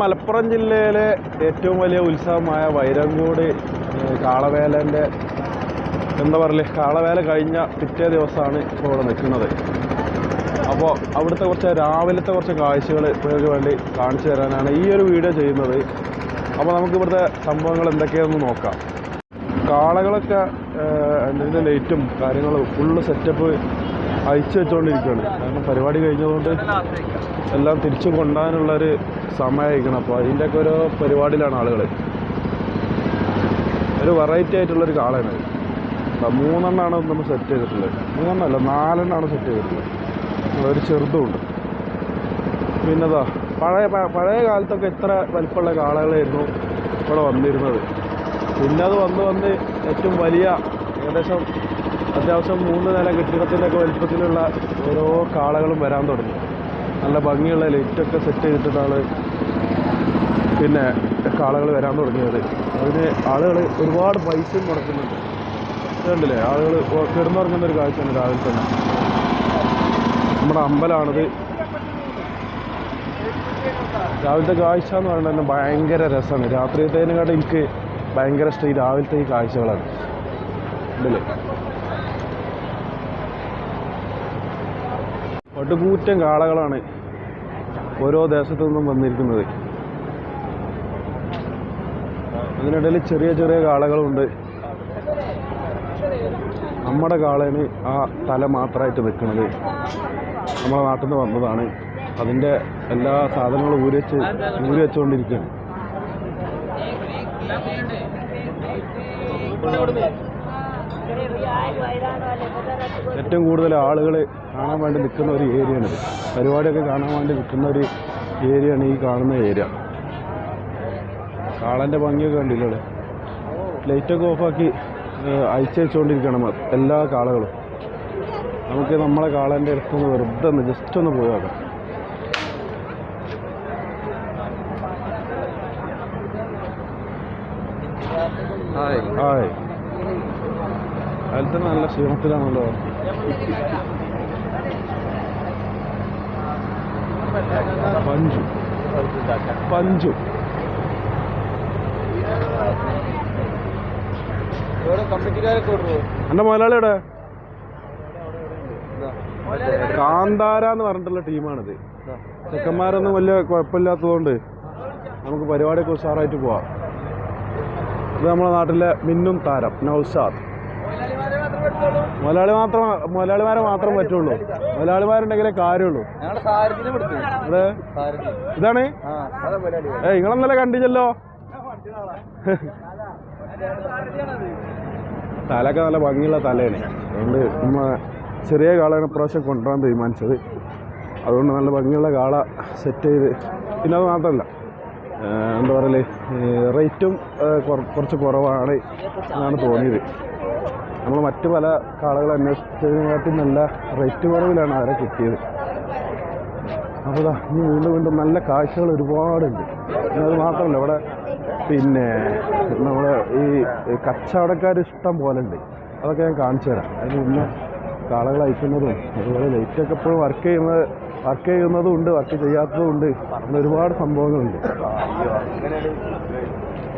മലപ്പുറം ജില്ലയിലെ ഏറ്റവും വലിയ ഉത്സവമായ വൈരങ്കോട് കാളവേലന്റെ എന്താ പറയുക കാളവേല കഴിഞ്ഞ പിറ്റേ ദിവസമാണ് ഇപ്പോൾ ഇവിടെ നിൽക്കുന്നത്. അപ്പോൾ അവിടുത്തെ കുറച്ച് രാവിലത്തെ കുറച്ച് കാഴ്ചകൾ നിങ്ങൾക്ക് വേണ്ടി കാണിച്ചു തരാനാണ് ഈ ഒരു വീഡിയോ ചെയ്യുന്നത്. അപ്പോൾ നമുക്ക് ഇവിടുത്തെ സംഭവങ്ങൾ എന്തൊക്കെയാണെന്ന് നോക്കാം. കാളകളൊക്കെ എന്തെങ്കിലും ലൈറ്റും കാര്യങ്ങളും ഫുള്ള് സെറ്റപ്പ് അയച്ചു വെച്ചുകൊണ്ടിരിക്കുകയാണ് കാരണം പരിപാടി കഴിഞ്ഞതുകൊണ്ട് എല്ലാം തിരിച്ചു കൊണ്ടുപോകാനുള്ളൊരു സമയമായിരിക്കണം അപ്പോൾ അതിന്റെയൊക്കെ ഓരോ പരിപാടിയിലാണ് ആളുകൾ ഒരു വെറൈറ്റി ആയിട്ടുള്ളൊരു കാളയാണ് അപ്പം മൂന്നെണ്ണമാണ് നമ്മൾ സെറ്റ് ചെയ്തിട്ടുള്ളത്. മൂന്നെണ്ണമല്ല നാലെണ്ണമാണ് സെറ്റ് ചെയ്തിട്ടുള്ളത്. ഒരു ചെറുതുമുണ്ട് പിന്നെതാ പഴയ പഴയ കാലത്തൊക്കെ ഇത്ര വലിപ്പമുള്ള കാളകളായിരുന്നു ഇവിടെ വന്നിരുന്നത്. പിന്നെ അത് വന്ന് വന്ന് ഏറ്റവും വലിയ ഏകദേശം അത്യാവശ്യം മൂന്ന് നില കെട്ടിടത്തിന്റെയൊക്കെ വലിപ്പത്തിലുള്ള ഓരോ കാളകളും വരാൻ തുടങ്ങി. നല്ല ഭംഗിയുള്ള ലൈറ്റൊക്കെ സെറ്റ് ചെയ്തിട്ടാണ് പിന്നെ കാളകൾ വരാൻ തുടങ്ങിയത്. അതിന് ആളുകൾ ഒരുപാട് പൈസയും മുടക്കുന്നുണ്ട്. കണ്ടില്ലേ ആളുകൾ കിടന്നുറങ്ങുന്ന ഒരു കാഴ്ചയാണ് രാവിലെ തന്നെ. നമ്മുടെ അമ്പലമാണിത് രാവിലത്തെ കാഴ്ച എന്ന് പറയുന്നത് തന്നെ ഭയങ്കര രസമാണ്. രാത്രിയത്തേനെക്കാട്ടും എനിക്ക് ഭയങ്കര ഇഷ്ടം ഈ രാവിലത്തെ ഈ കാഴ്ചകളാണ്. ഉണ്ടല്ലേ ഒട്ടുകൂറ്റൻ കാളകളാണ് ഓരോ ദേശത്തു നിന്നും വന്നിരിക്കുന്നത്. അതിനിടയിൽ ചെറിയ ചെറിയ കാളകളുണ്ട്. നമ്മുടെ കാളേന് ആ തല മാത്രമായിട്ട് നിൽക്കുന്നത് നമ്മുടെ നാട്ടിൽ നിന്ന് വന്നതാണ്. അതിന്റെ എല്ലാ സാധനങ്ങളും ഊരി വെച്ച് ഊരി വെച്ചുകൊണ്ടിരിക്കുകയാണ്. ഏറ്റവും കൂടുതൽ ആളുകൾ കാണാൻ വേണ്ടി നിൽക്കുന്ന ഒരു ഏരിയയാണിത് പരിപാടിയൊക്കെ കാണാൻ വേണ്ടി നിൽക്കുന്ന ഒരു ഏരിയയാണ് ഈ കാണുന്ന ഏരിയ. കാളന്റെ ഭംഗിയൊക്കെ കണ്ടില്ലേ ലൈറ്റൊക്കെ ഓഫാക്കി അയച്ചയച്ചുകൊണ്ടിരിക്കണം എല്ലാ കാളകളും. നമുക്ക് നമ്മളെ കാളന്റെ അടുത്തൊന്ന് വെറുതെ ഒന്ന് ജസ്റ്റ് ഒന്ന് പോയി നോക്കാം. ഹായ് തന്നെ നല്ല ക്ഷീണത്തിലാണല്ലോ. പഞ്ചു. പഞ്ചു. എന്റെ മുതലാളിയുടെ കാന്താര എന്ന് പറഞ്ഞിട്ടുള്ള ടീമാണിത്. ചെക്കന്മാരൊന്നും വലിയ കുഴപ്പമില്ലാത്തതുകൊണ്ട് നമുക്ക് പരിപാടിയൊക്കെ ഉഷാറായിട്ട് പോവാം. ഇത് നമ്മുടെ നാട്ടിലെ മിന്നും താരം നൗഷാദ്. മുതലാളി മാത്രം മുതലാളിമാരെ മാത്രം പറ്റുള്ളൂ. മുതലാളിമാരുണ്ടെങ്കിലേ കാര്യമുള്ളൂ. അതെ ഇതാണ് ഏ നിങ്ങളെന്നല്ലേ കണ്ടില്ലല്ലോ? തലൊക്കെ നല്ല ഭംഗിയുള്ള തലയാണ്. അതുകൊണ്ട് നമ്മ ചെറിയ കാളയാണ് ഇപ്രാവശ്യം കൊണ്ടുവരാൻ തീരുമാനിച്ചത്. അതുകൊണ്ട് നല്ല ഭംഗിയുള്ള കാള സെറ്റ് ചെയ്ത്. പിന്നെ അത് മാത്രമല്ല എന്താ പറയൽ റേറ്റും കുറച്ച് കുറവാണ് എന്നാണ് തോന്നിയത്. നമ്മൾ മറ്റു പല കാളകൾ അന്വേഷിച്ചതിനെക്കാട്ടും നല്ല റേറ്റ് കുറവിലാണ് അവരെ കിട്ടിയത്. അപ്പോൾ ഇനി വീണ്ടും വീണ്ടും നല്ല കാഴ്ചകൾ ഒരുപാടുണ്ട്. പിന്നെ അത് മാത്രമല്ല ഇവിടെ പിന്നെ നമ്മൾ ഈ കച്ചവടക്കാർ ഇഷ്ടം പോലെ ഉണ്ട്. അതൊക്കെ ഞാൻ കാണിച്ചു തരാം. അതിന് മുന്നേ കാളകൾ അയക്കുന്നതും അതുപോലെ ലൈറ്റൊക്കെ എപ്പോഴും വർക്ക് ചെയ്യുന്നത് വർക്ക് ചെയ്യുന്നതും ഉണ്ട് വർക്ക് ചെയ്യാത്തതും ഉണ്ട്. അങ്ങനെ ഒരുപാട് സംഭവങ്ങളുണ്ട്.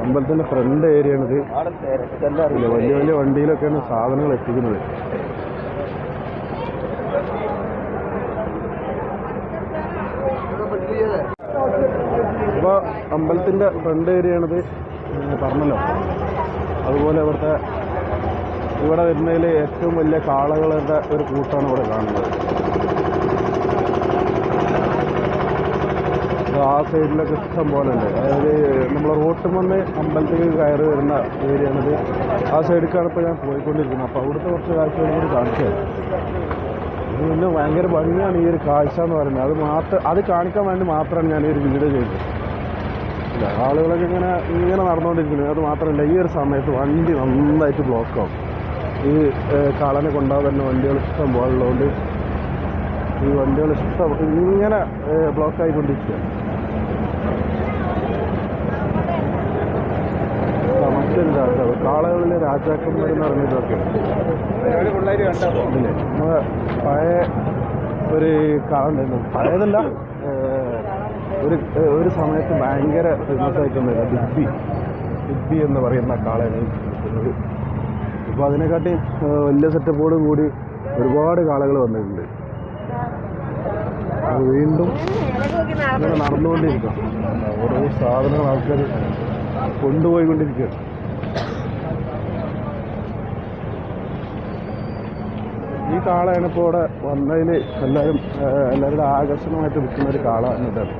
അമ്പലത്തിന്റെ ഫ്രണ്ട് ഏരിയ ആണിത് ഇല്ല, വലിയ വലിയ വണ്ടിയിലൊക്കെയാണ് സാധനങ്ങൾ എത്തിക്കുന്നത്. അപ്പൊ അമ്പലത്തിന്റെ ഫ്രണ്ട് ഏരിയ ആണിത് പറഞ്ഞല്ലോ. അതുപോലെ ഇവിടുത്തെ ഇവിടെ വരുന്നതിൽ ഏറ്റവും വലിയ കാളകളുടെ ഒരു കൂട്ടാണ് ഇവിടെ കാണുന്നത്. ആ സൈഡിലൊക്കെ ഇഷ്ടം പോലെ ഉണ്ട് അതായത് നമ്മൾ റോട്ടിൽ വന്ന് അമ്പലത്തിലേക്ക് കയറി വരുന്ന ഏരിയ ആണിത് ആ സൈഡിലേക്കാണ് ഇപ്പോൾ ഞാൻ പോയിക്കൊണ്ടിരിക്കുന്നത്. അപ്പോൾ അവിടുത്തെ കുറച്ച് കാഴ്ചകളും കൂടി കാണിച്ചു പിന്നെ ഭയങ്കര ഭംഗിയാണ് ഈ ഒരു കാഴ്ച എന്ന് പറയുന്നത്. അത് മാത്രം അത് കാണിക്കാൻ വേണ്ടി മാത്രമാണ് ഞാൻ ഈ ഒരു വീഡിയോ ചെയ്തത്. ആളുകളൊക്കെ ഇങ്ങനെ ഇങ്ങനെ നടന്നുകൊണ്ടിരിക്കുന്നത് അത് മാത്രമല്ല ഈ ഒരു സമയത്ത് വണ്ടി നന്നായിട്ട് ബ്ലോക്കാവും ഈ കാളനെ കൊണ്ടാകാൻ തന്നെ വണ്ടികൾ ഇഷ്ടം പോലുള്ളതുകൊണ്ട് ഈ വണ്ടികൾ ഇഷ്ടം ഇങ്ങനെ ബ്ലോക്ക് കാളകളിലെ കണ്ടോ ഇല്ലേ നമ്മളെ പഴയ ഒരു കാളുണ്ടായിരുന്നു പഴയതല്ല ഒരു ഒരു സമയത്ത് ഭയങ്കര ഫേമസ് ആയിട്ടുണ്ട് ഡിഗ്ബി ഡിഗ്ബി എന്ന് പറയുന്ന കാളയാണ് ഇപ്പോൾ അതിനെക്കാട്ടി വലിയ സെറ്റപ്പോട് കൂടി ഒരുപാട് കാളകൾ വന്നിട്ടുണ്ട്. അത് വീണ്ടും ഇങ്ങനെ നടന്നുകൊണ്ടിരിക്കുക ഓരോ സാധനങ്ങൾ ആൾക്കാർ കൊണ്ടുപോയിക്കൊണ്ടിരിക്കുകയാണ്. ഈ കാളയാണ് ഇപ്പോൾ ഇവിടെ വന്നതിൽ എല്ലാവരും എല്ലാവരുടെ ആകർഷണമായിട്ട് നിൽക്കുന്ന ഒരു കാള എന്നതാണ്.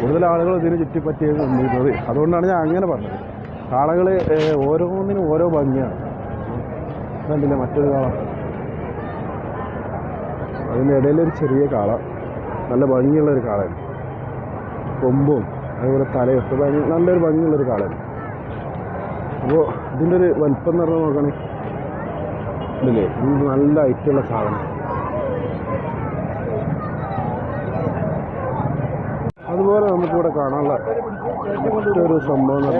കൂടുതൽ ആളുകൾ ഇതിന് ചുറ്റിപ്പറ്റിയത് നിന്നിരുന്നത് അതുകൊണ്ടാണ് ഞാൻ അങ്ങനെ പറഞ്ഞത്. കാളകൾ ഓരോന്നിനും ഓരോ ഭംഗിയാണ്. കണ്ടില്ല മറ്റൊരു കാള? അതിന്റെ ഇടയിലൊരു ചെറിയ കാള. നല്ല ഭംഗിയുള്ള ഒരു കാളയാണ്. കൊമ്പും അതുപോലെ തലയൊക്കെ ഭംഗി നല്ലൊരു ഭംഗിയുള്ളൊരു കാളയാണ്. അപ്പോൾ ഇതിന്റെ ഒരു വലിപ്പം എന്ന് പറഞ്ഞാൽ നോക്കണേ ഇതില്ലേ ഇത് നല്ല ഐറ്റുള്ള സാധനം. അതുപോലെ നമുക്കിവിടെ കാണാനുള്ള മറ്റൊരു സംഭവം എന്ന്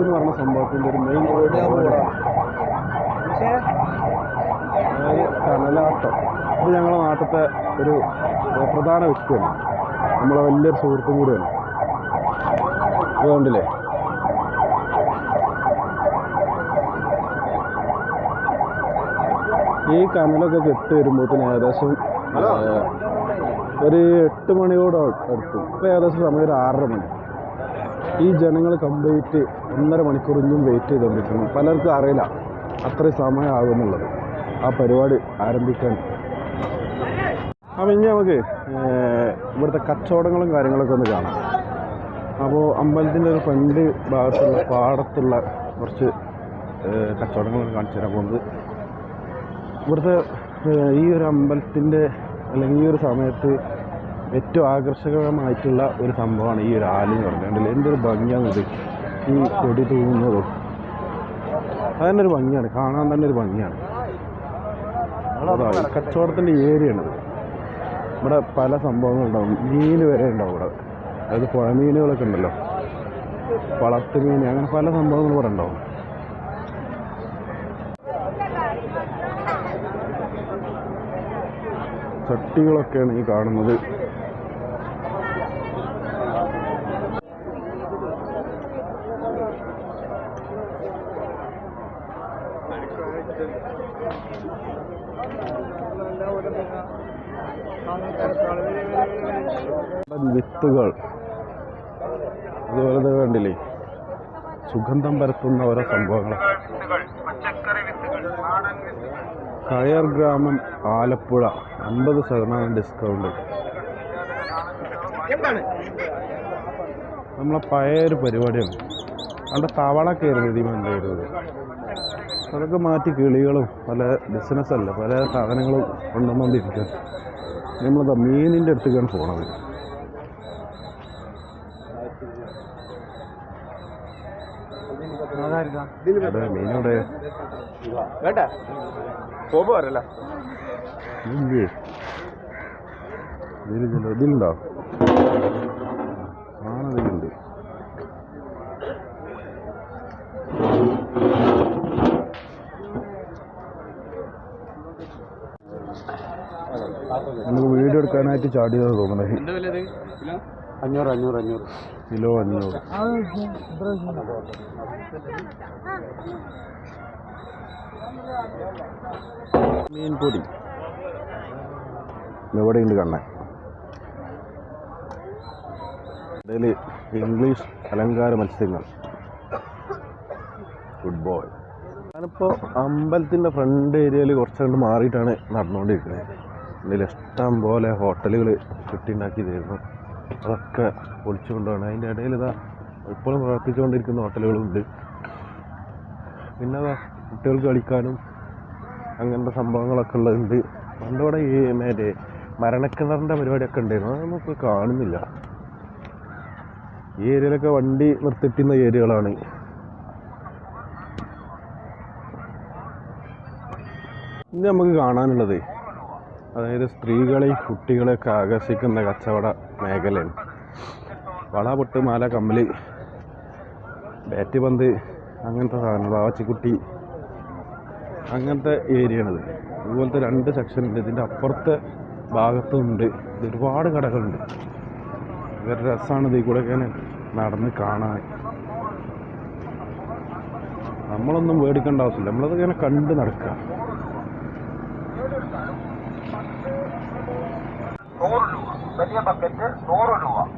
എന്ന് പറഞ്ഞ സംഭവത്തിന്റെ ഒരു മെയിൻ കനലാട്ടം. ഇത് ഞങ്ങളുടെ നാട്ടിലത്തെ ഒരു പ്രധാന വ്യക്തിയാണ്. നമ്മളെ വലിയൊരു സുഹൃത്തും കൂടിയാണ്. ഇത് ഈ കനലൊക്കെ കെട്ടി വരുമ്പോഴത്തേന് ഏകദേശം ഒരു എട്ട് മണിയോട് അടുത്തു. ഇപ്പോൾ ഏകദേശം സമയം ഒരു ആറര മണി. ഈ ജനങ്ങൾ കംപ്ലീറ്റ് ഒന്നര മണിക്കൂർ ഇന്നും വെയിറ്റ് ചെയ്തുകൊണ്ടിരിക്കുന്നു പലർക്കും അറിയില്ല അത്രയും സമയമാകുമെന്നുള്ളത് ആ പരിപാടി ആരംഭിക്കാൻ. അപ്പം ഇനി നമുക്ക് ഇവിടുത്തെ കച്ചവടങ്ങളും കാര്യങ്ങളൊക്കെ ഒന്ന് കാണാം. അപ്പോൾ അമ്പലത്തിന്റെ ഒരു ഫ്രണ്ട് ഭാഗത്തുള്ള പാടത്തുള്ള കുറച്ച് കച്ചവടങ്ങളൊക്കെ കാണിച്ചു തരാൻ പോകുന്നത്. ഇവിടുത്തെ ഈ ഒരു അമ്പലത്തിന്റെ അല്ലെങ്കിൽ ഈ ഒരു സമയത്ത് ഏറ്റവും ആകർഷകമായിട്ടുള്ള ഒരു സംഭവമാണ് ഈ ഒരു ആലെന്ന് പറഞ്ഞത് കണ്ടില്ലേ? എന്തൊരു ഭംഗിയാണിത് ഈ കൊടി തൂങ്ങുന്നതും. അതന്നെ ഒരു ഭംഗിയാണ്. കാണാൻ തന്നെ ഒരു ഭംഗിയാണ്. അതാ കച്ചവടത്തിന്റെ ഏരിയയാണിത് ഇവിടെ പല സംഭവങ്ങളുണ്ടാവും മീൻ വരെ ഉണ്ടാവും ഇവിടെ. അതായത് പുഴ മീനുകളൊക്കെ ഉണ്ടല്ലോ. വളർത്തു മീൻ അങ്ങനെ പല സംഭവങ്ങളും ഇവിടെ ഉണ്ടാവും. ചട്ടികളൊക്കെയാണ് ഈ കാണുന്നത്. വിത്തുകൾ. അതുപോലെ തന്നെ കണ്ടില്ലേ? സുഗന്ധം പരത്തുന്ന ഓരോ സംഭവങ്ങൾ കയർ ഗ്രാമം ആലപ്പുഴ. അൻപത് ശതമാനം ഡിസ്കൗണ്ട് എന്താണ്? നമ്മളെ പഴയ ഒരു പരിപാടിയാണ്. അവിടെ തവളൊക്കെ ആയിരുന്നു ഇതിമ ഉണ്ടായിരുന്നത് അതൊക്കെ മാറ്റി കിളികളും പല ബിസിനസ്സല്ല പല സാധനങ്ങളും കൊണ്ടുവന്നുകൊണ്ടിരിക്കുക നമ്മളത് മീനിന്റെ അടുത്തേക്കാണ് പോണത്. മീനോടെ വേണ്ട. പോകുമ്പോ വരല്ല ഇല്ലേ ഇതിൽ ചില ഇതിലുണ്ടോ? സാധനം ഇതിലുണ്ട്. നമുക്ക് വീഡിയോ എടുക്കാനായിട്ട് ചാടിയതാണ് തോന്നുന്നത് അഞ്ഞൂറ് അഞ്ഞൂറ് അഞ്ഞൂറ്. കിലോ അഞ്ഞൂറ്. മീൻപൊടി. എവിടെയുണ്ട് കണ്ണൻ ഇടയിൽ ഇംഗ്ലീഷ് അലങ്കാര മത്സ്യങ്ങൾ. ഗുഡ് ബോയ് ഞാനിപ്പോൾ അമ്പലത്തിന്റെ ഫ്രണ്ട് ഏരിയയിൽ കുറച്ചുകൊണ്ട് മാറിയിട്ടാണ് നടന്നുകൊണ്ടിരിക്കുന്നത് ഇതിൽ ഇഷ്ടം പോലെ ഹോട്ടലുകൾ ചുറ്റിണ്ടാക്കി തരുന്നു അതൊക്കെ പൊളിച്ചുകൊണ്ടാണ് അതിന്റെ ഇടയിൽ ഇതാ ഇപ്പോഴും പ്രവർത്തിച്ചുകൊണ്ടിരിക്കുന്ന ഹോട്ടലുകളുണ്ട് പിന്നെ അതാ കുട്ടികൾക്ക് കളിക്കാനും അങ്ങനത്തെ സംഭവങ്ങളൊക്കെ ഉള്ളതുണ്ട്. പണ്ടവിടെ ഈ മറ്റേ മരണക്കിണറിന്റെ പരിപാടിയൊക്കെ ഉണ്ടായിരുന്നു. ഇപ്പോൾ കാണുന്നില്ല. ഈ ഏരിയയിലൊക്കെ വണ്ടി നിർത്തിട്ടുന്ന ഏരിയകളാണ്. ഇനി നമുക്ക് കാണാനുള്ളത് അതായത് സ്ത്രീകളെയും കുട്ടികളെയൊക്കെ ആകർഷിക്കുന്ന കച്ചവട മേഖലയാണ്. വള പൊട്ട് മാല കമ്മൽ ബാറ്റ് പന്ത് അങ്ങനത്തെ സാധനങ്ങൾ ആവച്ചിക്കുട്ടി അങ്ങനത്തെ ഏരിയയാണിത്. ഇതുപോലത്തെ രണ്ട് സെക്ഷൻ ഉണ്ട് ഇതിന്റെ അപ്പുറത്തെ ഭാഗത്തുമുണ്ട് ഇത് ഒരുപാട് കടകളുണ്ട്. വേറെ രസമാണ് ഇതിൽ കൂടെ ഒക്കെ നടന്ന് കാണാൻ. നമ്മളൊന്നും മേടിക്കേണ്ട ആവശ്യമില്ല. നമ്മളത് ഇങ്ങനെ കണ്ട് നടക്കുക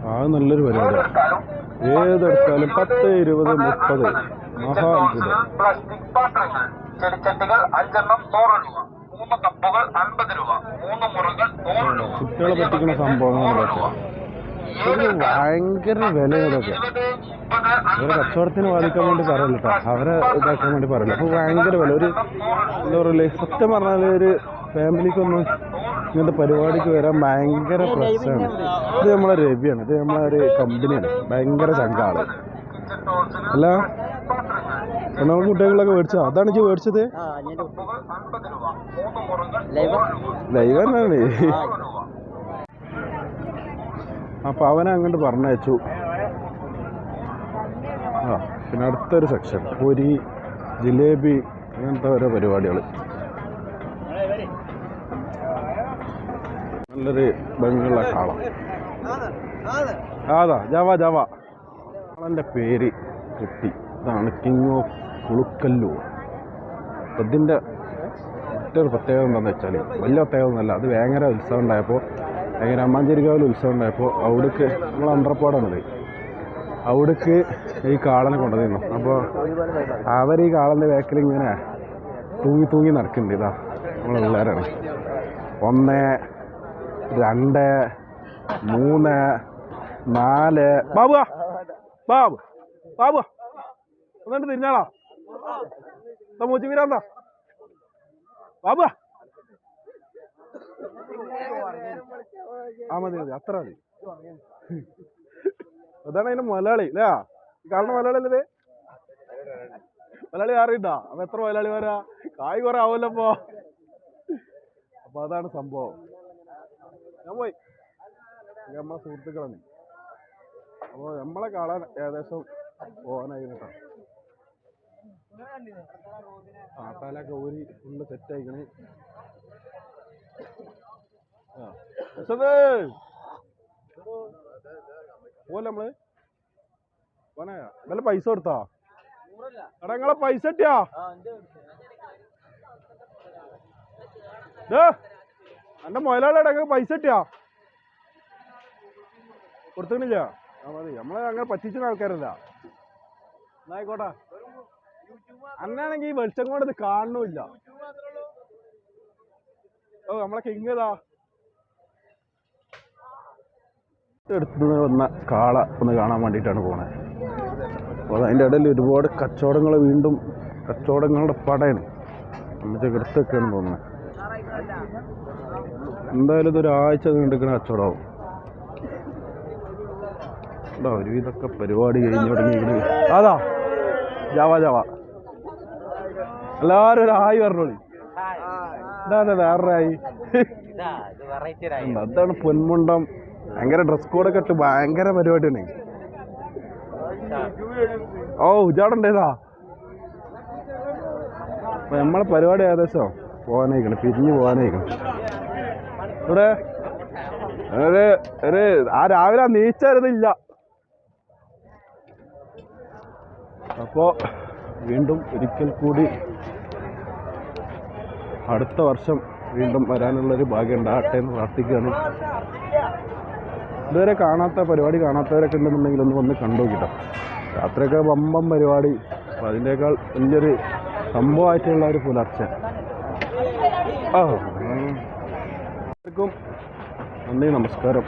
ആ നല്ലൊരു പരിപാടി ഏതെടുത്താലും പത്ത് ഇരുപത് മുപ്പത്. മഹാ അത്ഭുതം പ്ലാസ്റ്റിക് പാത്രങ്ങൾ. ചെടിച്ചട്ടികൾ അഞ്ചെണ്ണം നൂറ് രൂപ. മൂന്ന് കപ്പുകൾ അൻപത് രൂപ. മൂന്ന് മുറകൾ നൂറ് രൂപ. കുട്ടികളെ പറ്റിക്കുന്ന സംഭവങ്ങൾ ഭയങ്കര വില ഇതൊക്കെ. അവരെ കച്ചവടത്തിന് ബാധിക്കാൻ വേണ്ടി പറയില്ല കേട്ടോ. അവരെ ഇതാക്കാൻ വേണ്ടി പറയില്ല. അപ്പോൾ ഭയങ്കര വില. ഒരു എന്താ പറയല്ലേ സത്യം പറഞ്ഞാൽ ഒരു ഫാമിലിക്കൊന്നും ഇങ്ങനത്തെ പരിപാടിക്ക് വരാൻ ഭയങ്കര പ്രശ്നമാണ്. ഇത് നമ്മളെ രവിയാണ്. ഇത് നമ്മളെ ഒരു കമ്പനിയാണ്. ഭയങ്കര ചങ്കാൾ. അല്ല? നമ്മൾ കുട്ടികളൊക്കെ മേടിച്ചോ? അതാണ് മേടിച്ചത് അൻപത് രൂപ മൂന്ന് മുറകൾ ലൈവ് തന്നെയാണ് അവനെ അങ്ങോട്ട് പറഞ്ഞയച്ചു. ആ പിന്നെ അടുത്തൊരു സെക്ഷൻ പൊരി ജിലേബി അങ്ങനത്തെ ഓരോ പരിപാടികൾ നല്ലൊരു ഭംഗിയുള്ള കാളം. അതാ ജവ ജവ. കാളന്റെ പേര് കിട്ടി. ഇതാണ് കിങ് ഓഫ് കുളുക്കല്ലൂർ. അതിന്റെ മറ്റൊരു പ്രത്യേകത എന്താണെന്ന് വെച്ചാൽ വലിയ പ്രത്യേകത ഒന്നുമല്ല. അത് വേങ്ങര ഉത്സവം ഉണ്ടായപ്പോൾ ഭയങ്കര അമ്മാഞ്ചേരിക്കാവിൽ ഉത്സവം ഉണ്ടായപ്പോൾ അവിടേക്ക് നമ്മൾ അണ്ടർപ്പാടാണത് അവിടേക്ക് ഈ കാളനെ കൊണ്ടുവന്നു അപ്പോൾ അവർ ഈ കാളന്റെ വേക്കിൽ ഇങ്ങനെ തൂങ്ങി തൂങ്ങി നടക്കുന്നുണ്ട്. ഇതാ നമ്മളെ പിള്ളേരാണ്. ഒന്ന് രണ്ട് മൂന്ന് നാല്. ബാബു ബാബു ബാബു ഒന്നിട്ട് തിരിഞ്ഞാളാ. മൂച്ചു വീരാന്താ ബാബു ആ മതി മതി അത്ര മതി. അതാണ് അതിന്റെ മലയാളി അല്ലേ? കാണുന്ന മലയാളി അല്ലേ? മലയാളി അറിയണ്ടാ അപ്പൊ എത്ര മലയാളി വരാ കായ് കുറെ ആവുമല്ലോ അപ്പൊ അതാണ് സംഭവം. ഞാൻ പോയി. നമ്മളെ സുഹൃത്തുക്കളാണ്. അപ്പൊ നമ്മളെ കാണാൻ ഏകദേശം പോകാനായി ആട്ടാലൊക്കെ ഊരി ഫുള്ള് സെറ്റായിക്കണ് ആ. പോലെ നമ്മൾ? പോനെ നല്ല പൈസ കൊടുത്താ? എടാ നിങ്ങളെ പൈസ കിട്ടിയാ? എന്റെ മുതലാളിയുടെ ഇടയ്ക്ക് പൈസ കിട്ടിയാ? കൊടുത്തിട്ടില്ല? ആ മതി. നമ്മളെ അങ്ങനെ പറ്റിച്ചിന് ആൾക്കാരല്ല. എന്നായിക്കോട്ടെ അന്നാണെങ്കിൽ ഈ വെളിച്ചം കൊണ്ട് ഇത് കാണുന്നില്ല ഓ നമ്മളെ കിങ് ഇതാ വന്ന കാള ഒന്ന് കാണാൻ വേണ്ടിയിട്ടാണ് പോണത് അപ്പോൾ അതിന്റെ ഇടയിൽ ഒരുപാട് കച്ചവടങ്ങൾ വീണ്ടും കച്ചവടങ്ങളുടെ പടയാണ്. അമ്മച്ചൊക്കെ കിടത്തൊക്കെയാണ് തോന്നുന്നത് എന്തായാലും ഇതൊരാഴ്ച നീണ്ടിരിക്കുന്ന കച്ചവടമാവും ഒരുവിധൊക്കെ പരിപാടി കഴിഞ്ഞു തുടങ്ങി അതാ ജാവ ജാവ. എല്ലാവരും ഒരു ആയി പറഞ്ഞോളി. ഇതാ അതെ വേറൊരു ആയി ഉണ്ട്. അതാണ് പൊന്മുണ്ടം. ഭയങ്കര ഡ്രസ് കോഡൊക്കെ ഇട്ട് ഭയങ്കര പരിപാടിയാണ് ഓ ഉജാടുണ്ടേതാ അപ്പൊ നമ്മളെ പരിപാടി ഏകദേശം പോകാനായിക്കണം പിരിഞ്ഞു പോകാനായിക്കണം ഇവിടെ ഒരു ഒരു ആ രാവിലെ നീച്ചരുതില്ല. അപ്പോ വീണ്ടും ഒരിക്കൽ കൂടി അടുത്ത വർഷം വീണ്ടും വരാനുള്ളൊരു ഭാഗ്യം ഉണ്ടാകട്ടെ എന്ന് പ്രാർത്ഥിക്കുകയാണ്. ഇതുവരെ കാണാത്ത പരിപാടി കാണാത്തവരൊക്കെ ഉണ്ടെന്നുണ്ടെങ്കിൽ ഒന്ന് വന്ന് കണ്ടു രാത്രിയൊക്കെ വമ്പം പരിപാടി. അപ്പോൾ അതിന്റെക്കാൾ വലിയൊരു സംഭവമായിട്ടുള്ള ഒരു പുലർച്ച. ആ എല്ലാവർക്കും നന്ദി നമസ്കാരം.